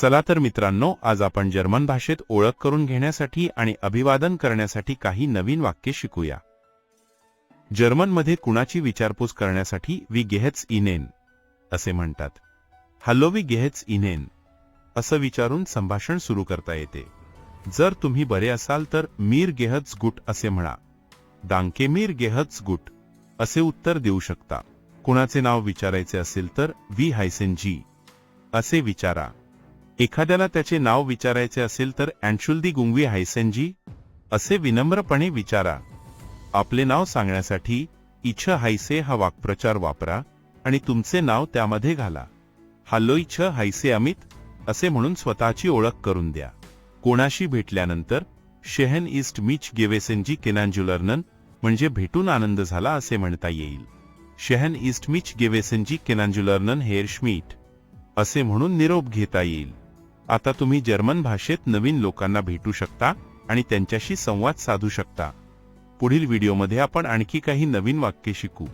चला तर मित्रांनो आज आपण जर्मन भाषेत ओळख करून घेण्यासाठी आणि अभिवादन करण्यासाठी काही नवीन वाक्य शिकूया. जर्मनमध्ये कुणाची विचारपूस करण्यासाठी वी गेहेच इनेन असे म्हणतात. हॅलो वी गेहेच इनेन असं विचारून संभाषण सुरू करता येते. जर तुम्ही बरे असाल तर मीर गेहच गुट असे म्हणा. दांके मीर गेहच गुट असे उत्तर देऊ शकता. कुणाचे नाव विचारायचे असेल तर वी हायसेन जी असे विचारा. एखाद्याला त्याचे नाव विचारायचे असेल तर अँशुल्दी गुंगवी हायसेनजी असे विनम्रपणे विचारा. आपले नाव सांगण्यासाठी इछ हायसे हा वाक्प्रचार वापरा आणि तुमचे नाव त्यामध्ये घाला. हॅलो इच्छ हायसे अमित असे म्हणून स्वतःची ओळख करून द्या. कोणाशी भेटल्यानंतर शेहन इस्ट मिच गेवेसेनजी केनांजुलर्नन म्हणजे भेटून आनंद झाला असे म्हणता येईल. शेहन इस्ट मिच गेवेसेनजी केनांजुलर्नन हेअर श्मीट असे म्हणून निरोप घेता येईल. आता तुम्ही जर्मन भाषेत नवीन लोकांना भेटू शकता आणि त्यांच्याशी संवाद साधू शकता. पुढील व्हिडिओमध्ये आपण आणखी काही नवीन वाक्य शिकू.